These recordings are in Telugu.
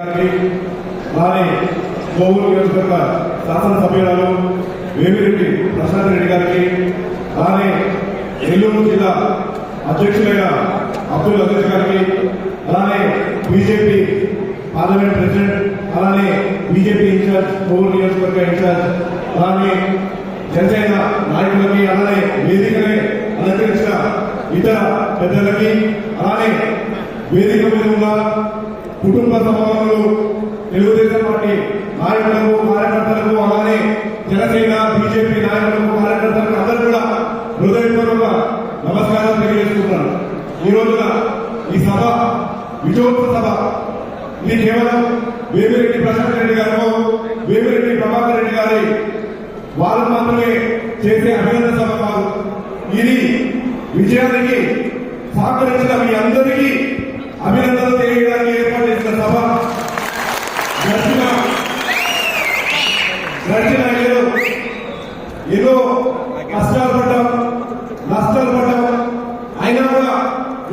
అలానే కోవూరు నియోజకవర్గ శాసనసభ్యురాలు వేమిరెడ్డి ప్రశాంత్ రెడ్డి గారికి అలానే నెల్లూరు జిల్లా అధ్యక్షులైన అబ్దుల్ అజీజ్ గారికి అలానే బీజేపీ పార్లమెంట్ ప్రెసిడెంట్ అలానే బీజేపీ ఇన్ఛార్జ్ కోవూరు నియోజకవర్గ ఇన్ఛార్జ్ అలానే జనసేన నాయకులకి అలానే వేదికని అలంకరించిన ఇతర పెద్దలకి అలానే వేదిక మీద ఉన్న కుటుంబ సభలు తెలుగుదేశం పార్టీ నాయకులకు కార్యకర్తలకు అలానే జనసేన బీజేపీ నాయకులకు కార్యకర్తలకు అందరూ కూడా హృదయపూర్వక నమస్కారం తెలియజేస్తున్నారు ఈ రోజున ఈ సభ విజయోత్సవ సభ ఇది కేవలం వేమిరెడ్డి ప్రశాంత్ రెడ్డి గారు వేమిరెడ్డి ప్రభాకర్ రెడ్డి గారి వాళ్ళు మాత్రమే చేసే అభినందన సభ కాదు. ఇది విజయానికి సహకరించిన మీ అందరికీ అభినందనలు తెలియడానికి ఏర్పాటు చేసిన సభ. గడిచిన గడిచిన ఏడు ఎన్నో కష్టాలు పడ్డాం నష్టాలు పడ్డాం అయినా కూడా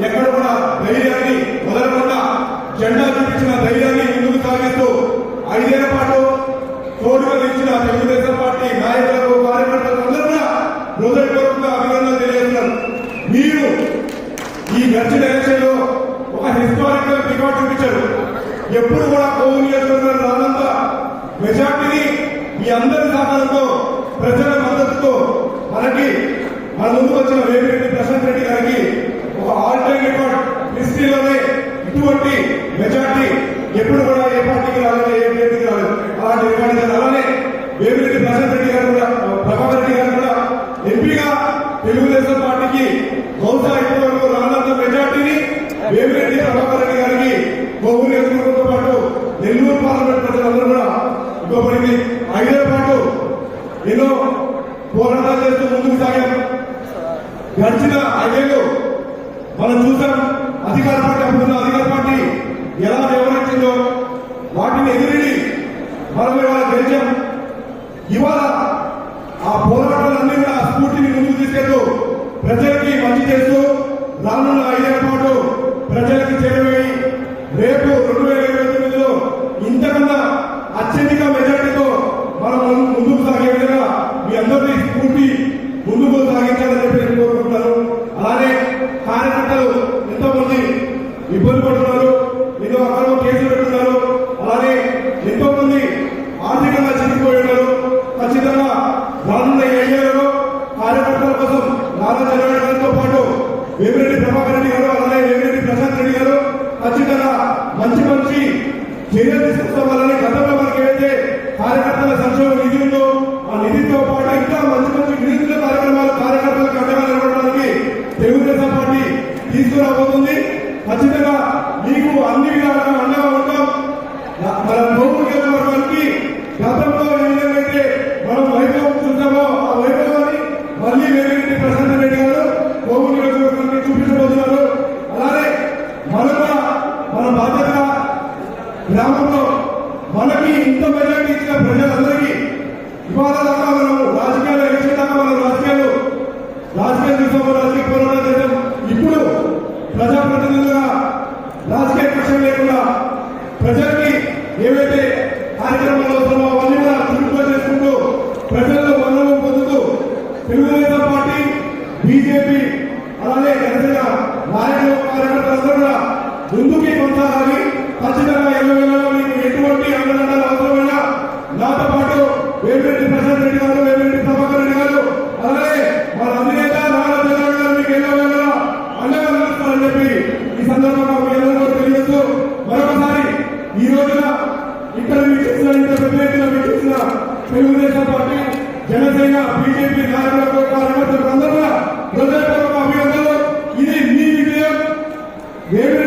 ఎక్కడ కూడా ధైర్యాన్ని వదలకుండా జెండా చూపించిన ధైర్యాన్ని ముందుకు సాగిస్తూ ఐదేళ్ళ పాటు తోడుగా నిలిచిన తెలుగుదేశం పార్టీ నాయకులకు కార్యకర్తలకు అందరూ కూడా హృదయపూర్వకంగా అభినందనలు తెలియజేస్తున్నారు. మీరు ఈ గడిచిన ఎలక్షన్లో హిస్టారికల్ రికార్డ్ చూపించారు. ఎప్పుడు కూడా కోవిడ్ నియోజకవర్గం రానంత మెజార్టీని మీ అందరి సహకారంతో ప్రజల మద్దతుతో మనకి మన ముందు వచ్చిన వేమిరెడ్డి ప్రశాంత్ రెడ్డి గారికి ఒక ఆల్ టైమ్ రికార్డ్ హిస్టరీలోనే ఇటువంటి మెజార్టీ ఎప్పుడు కూడా ఏ పార్టీకి రాలేదు ఏ పార్టీకి రాలేదు. అలాంటి రికార్డు అలానే వేమిరెడ్డి ప్రశాంత్ రెడ్డి గారు కూడా ప్రభాకర్ రెడ్డి గారు కూడా ఎంపీగా తెలుగుదేశం పార్టీకి బహుశా ఇప్పటి వరకు రానంత మెజార్టీని వేమిరెడ్డి ప్రభాకర్ రెడ్డి గారికి కోవూరు నియోజకవర్గంతో పాటు నెల్లూరు పార్లమెంట్ ప్రజలందరూ కూడా ఇవ్వబడింది ఐదేళ్ళ పాటు ఎన్నో పోరాటాలు చేస్తూ ముందుకు సాగాం గడిచిన ఐదేళ్ళు మనం చూసాం అధికార పార్టీ అప్పుడున్న అధికార పార్టీ ఎలా వ్యవహరించిందో వాటిని ఎదిరి మనం ఇవాళ గెలిచాం. ఇవాళ ఆ పోరాటాలన్నీ కూడా ఆ స్ఫూర్తిని ముందుకు తీసుకెళ్తూ ప్రజలకి మంచి చేస్తూ రానున్న ఐదేళ్ళ పాటు ప్రజలకి చేరువై రేపు రెండు వేల ఇరవై తొమ్మిదిలో ఇంతకన్నా అత్యధిక మెజార్టీతో మనం ముందు- ముందుకు సాగే విధంగా మీ అందరినీ స్ఫూర్తి ముందుకు సాగించాలని చెప్పి నేను కోరుకుంటున్నాను అలానే కార్యకర్తలు ఎంతోమంది ఇబ్బంది పడుతున్నారు ఎన్నో అక్రమ కేసులు పెడుతున్నారు అలానే ఎంతో మంది ఆర్థికంగా చిరిగిపోయి ఉన్నారు ఖచ్చితంగా రానున్న ఏరియాలో కార్యకర్తల కోసం నారా చంద్రబాబు గారితో పాటు వేమిరెడ్డి ప్రభాకర్ రెడ్డి గారు అలానే వేమిరెడ్డి ప్రశాంత్ రెడ్డి గారు ఖచ్చితంగా మంచి మంచి చర్యలు తీసుకురావాలని గతంలో మనకి ఏదైతే కార్యకర్తల సంక్షేమ నిధి ఉందో ఆ నిధితో పాటు ఇంకా మంచి మంచి వినూత్న కార్యక్రమాలు కార్యకర్తలకు అండగా నిలబడడానికి తెలుగుదేశం పార్టీ తీసుకురాబోతుంది. ఖచ్చితంగా మన బాధ్యత గ్రామంలో మనకి ఇంత మెజార్టీ ఇచ్చిన ప్రజలందరికీ ఇవాళ దాకా మనం రాజకీయాలు ఎలక్షన్ దాకా మనం రాజకీయాలు రాజకీయ దిశలో రాజకీయ పోరాటం చేద్దాం. ఇప్పుడు ప్రజాప్రతినిధులుగా రాజకీయ కక్షం లేకుండా ప్రజలకి ఏవైతే కార్యక్రమాలు ముందుకే కొనసాగాలి ఖచ్చితంగా ఇరవై వేలలో మీకు ఎటువంటి అండదండాలు అవసరమైనా నాతో పాటు వేమిరెడ్డి ప్రసాద్ రెడ్డి గారు వేమిరెడ్డి ప్రభాకర్ రెడ్డి గారు అలాగే మన అధినేత నారా చంద్రబాబు గారు మీకు ఎన్నో వేల అండగా నడుస్తారని చెప్పి ఈ సందర్భంగా మీ అందరూ తెలియజేస్తూ మరొకసారి ఈ రోజున ఇక్కడ మీకు చూసిన ఇంత పెద్ద మీకు చూసిన తెలుగుదేశం పార్టీ జనసేన బీజేపీ నాయకులతో కార్యకర్తలకు అందరూ హృదయపూర్వక అభినందనలు. ఇది మీ విజయం. వేమిరెడ్డి